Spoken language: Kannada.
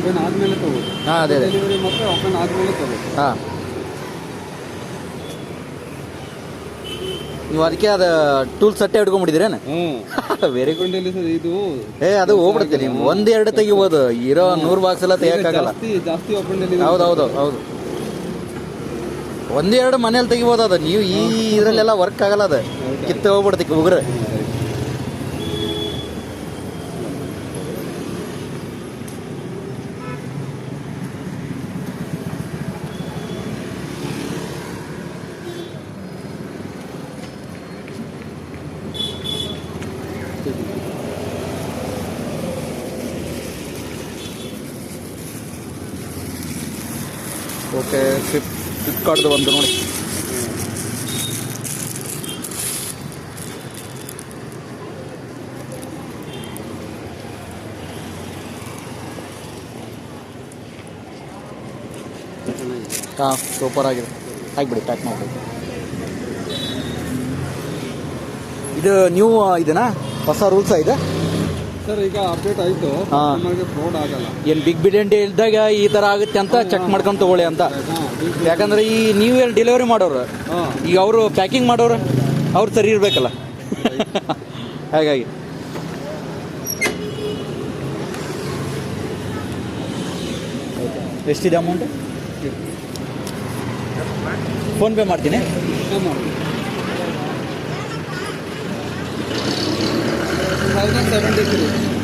ಓಪನ್ ಆದ್ಮೇಲೆ ತಗೋದು ಹಾಂ ಅದೇ ಅದೇ. ಡೆಲಿವರಿ ಮಾತ್ರ ಓಪನ್ ಆದ್ಮೇಲೆ ತಗೋದು ಹಾಂ. ನೀವು ಅದಕ್ಕೆ ಅದು ಟೂಲ್ ಸಟ್ಟೆ ಹಿಡ್ಕೊಂಡ್ಬಿಟ್ಟಿದ್ರೇನು ವೆರಿ ಗುಡ್ ಓಪನ್ ಡೆಲಿವರಿ ಇದು ಏ ಅದು ಹೋಗ್ಬಿಡುತ್ತೆ ನೀವು. ಒಂದೆರಡು ತೆಗಿಬೋದು. ಇರೋ ನೂರು ಬಾಕ್ಸ್ ಎಲ್ಲ ತೆಗಿಯೋಕ್ಕಾಗಲ್ಲ. ಜಾಸ್ತಿ ಜಾಸ್ತಿ ಓಪನ್ ಡೆಲಿವರಿ ಹೌದು ಹೌದು ಹೌದು. ಒಂದೆರಡು ಮನೇಲಿ ತೆಗಿಬೋದು ಅದು. ನೀವು ಈ ಇದರಲ್ಲೆಲ್ಲ ವರ್ಕ್ ಆಗಲ್ಲ ಅದು. ಕಿತ್ತು ಹೋಗ್ಬಿಡ್ತಿ ಉಗ್ರೆ. ಓಕೆ ಫ್ಲಿಪ್ ಫ್ಲಿಪ್ಕಾರ್ಟ್ದು ಒಂದು ನೋಡಿ. ಹಾಂ ಸೂಪರ್ ಆಗಿದೆ. ಹಾಕ್ಬಿಡಿ ಪ್ಯಾಕ್ ಮಾಡಿಬಿಡಿ. ಇದು ನ್ಯೂ ಇದನಾ? ಹೊಸ ರೂಲ್ಸ ಇದೆ? ಸರ್ ಈಗ ಅಪ್ಡೇಟ್ ಆಯ್ತು. ನಮಗೆ ಫ್ರಾಡ್ ಆಗಲ್ಲ. ಏನು ಬಿಗ್ ಇದ್ದಾಗ ಈ ಥರ ಆಗುತ್ತೆ ಅಂತ ಚೆಕ್ ಮಾಡ್ಕೊಂಡು ತಗೊಳ್ಳಿ ಅಂತ. ಯಾಕಂದ್ರೆ ಈ ನೀವ್ ಏನ್ ಡೆಲಿವರಿ ಮಾಡೋರು. ಈಗ ಅವರು ಪ್ಯಾಕಿಂಗ್ ಮಾಡೋರು ಅವ್ರು ಸರಿ ಇರ್ಬೇಕಲ್ಲ. ಹಾಗಾಗಿ. ಎಷ್ಟಿದೆ ಅಮೌಂಟ್ ಫೋನ್ ಪೇ ಮಾಡ್ತೀನಿ. 70 crores.